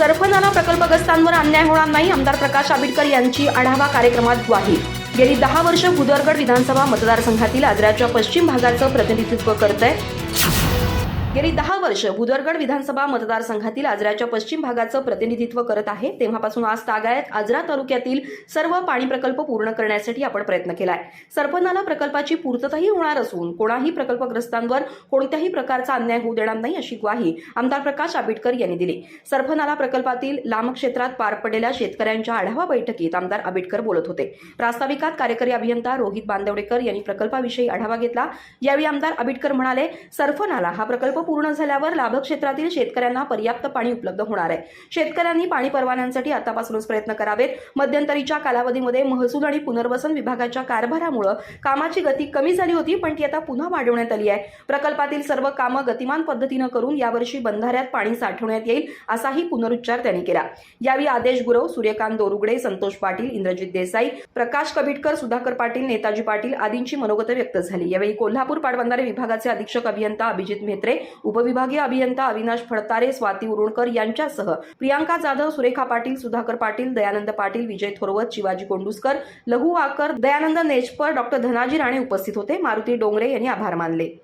सरफनाला प्रकल्पग्रस्तांवर अन्याय होणार नाही आमदार प्रकाश आंबेडकर यांची आढावा कार्यक्रमात ग्वाही. गेली दहा वर्ष भुदरगड विधानसभा मतदारसंघातील आजऱ्याच्या पश्चिम भागाचं प्रतिनिधित्व करत आहे गेली दहा वर्ष भुदरगड विधानसभा मतदारसंघातील आजराच्या पश्चिम भागाचं प्रतिनिधित्व करत आहे. तेव्हापासून आज तागायत आजरा तालुक्यातील सर्व पाणी प्रकल्प पूर्ण करण्यासाठी आपण प्रयत्न केलाय. सरपंचाला प्रकल्पाची पूर्तताही होणार असून कोणाही प्रकल्पग्रस्तांवर कोणत्याही प्रकारचा अन्याय होऊ देणार नाही अशी ग्वाही आमदार प्रकाश आंबेडकर यांनी दिली. सरपनाला प्रकल्पातील लांब क्षेत्रात पार पडलेल्या शेतकऱ्यांच्या आढावा बैठकीत आमदार आंबेडकर बोलत होते. प्रास्ताविकात कार्यकारी अभियंता रोहित बांदवडेकर यांनी प्रकल्पाविषयी आढावा घेतला. यावेळी आमदार आंबेडकर म्हणाले सरफनाला हा प्रकल्प पूर्ण झाल्यावर लाभ क्षेत्रातील शेतकऱ्यांना पर्याप्त पाणी उपलब्ध होणार आहे. शेतकऱ्यांनी पाणी परवान्यांसाठी आतापासूनच प्रयत्न करावेत. मध्यंतरीच्या कालावधीमध्ये महसूल आणि पुनर्वसन विभागाच्या कारभारामुळे कामाची गती कमी झाली होती पण ती आता पुन्हा वाढवण्यात आली आहे. प्रकल्पातील सर्व कामं गतिमान पद्धतीनं करून यावर्षी बंधाऱ्यात पाणी साठवण्यात येईल असाही पुनरुच्चार त्यांनी केला. यावेळी आदेश गुरव सूर्यकांत दोरुगडे संतोष पाटील इंद्रजित देसाई प्रकाश कबिटकर सुधाकर पाटील नेताजी पाटील आदींची मनोगत व्यक्त झाली. यावेळी कोल्हापूर पाटबंधारे विभागाचे अधीक्षक अभियंता अभिजित म्हेत्रे उपविभागीय अभियंता अविनाश फडतारे स्वाती उरुणकर यांच्यासह प्रियांका जाधव सुरेखा पाटील सुधाकर पाटील दयानंद पाटील विजय थोरवत शिवाजी कोंडुसकर लघु वाकर दयानंद नेचपर डॉक्टर धनाजी राणे उपस्थित होते. मारुती डोंगरे यांनी आभार मानले.